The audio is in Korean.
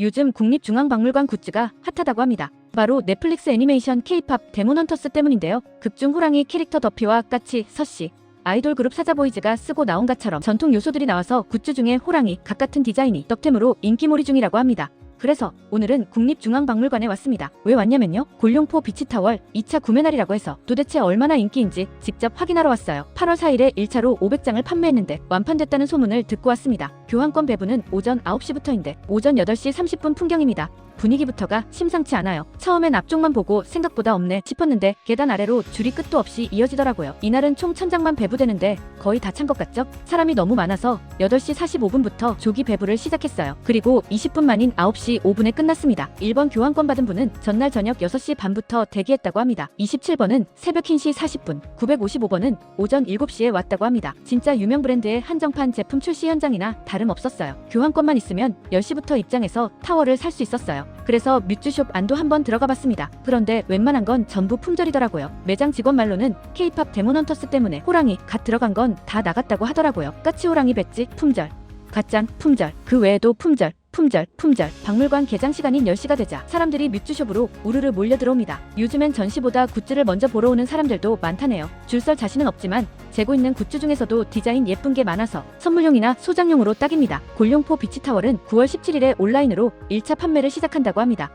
요즘 국립중앙박물관 굿즈가 핫하다고 합니다. 바로 넷플릭스 애니메이션 K-팝 데몬헌터스 때문인데요. 극중 호랑이 캐릭터 더피와 까치, 서씨, 아이돌 그룹 사자보이즈가 쓰고 나온 것처럼 전통 요소들이 나와서 굿즈 중에 호랑이, 각 같은 디자인이 덕템으로 인기몰이 중이라고 합니다. 그래서 오늘은 국립중앙박물관에 왔습니다. 왜 왔냐면요. 골룡포 비치타월 2차 구매 날이라고 해서 도대체 얼마나 인기인지 직접 확인하러 왔어요. 8월 4일에 1차로 500장을 판매했는데 완판됐다는 소문을 듣고 왔습니다. 교환권 배부는 오전 9시부터인데 오전 8시 30분 풍경입니다. 분위기부터가 심상치 않아요. 처음엔 앞쪽만 보고 생각보다 없네 싶었는데 계단 아래로 줄이 끝도 없이 이어지더라고요. 이날은 총 1000장만 배부되는데 거의 다 찬 것 같죠? 사람이 너무 많아서 8시 45분부터 조기 배부를 시작했어요. 그리고 20분 만인 9시 5분에 끝났습니다. 1번 교환권 받은 분은 전날 저녁 6시 반부터 대기했다고 합니다. 27번은 새벽 1시 40분, 955번은 오전 7시에 왔다고 합니다. 진짜 유명 브랜드의 한정판 제품 출시 현장이나 다 름없었어요. 교환권만 있으면 10시부터 입장해서 타워를 살 수 있었어요. 그래서 뮤즈숍 안도 한번 들어가 봤습니다. 그런데 웬만한 건 전부 품절이더라고요. 매장 직원 말로는 K-팝 데몬헌터스 때문에 호랑이 갓 들어간 건 다 나갔다고 하더라고요. 까치 호랑이 배지 품절, 갓짠 품절, 그 외에도 품절, 품절, 품절. 박물관 개장 시간인 10시가 되자 사람들이 뮤즈숍으로 우르르 몰려 들어옵니다. 요즘엔 전시보다 굿즈를 먼저 보러 오는 사람들도 많다네요. 줄설 자신은 없지만 재고 있는 굿즈 중에서도 디자인 예쁜 게 많아서 선물용이나 소장용으로 딱입니다. 골룡포 비치타월은 9월 17일에 온라인으로 1차 판매를 시작한다고 합니다.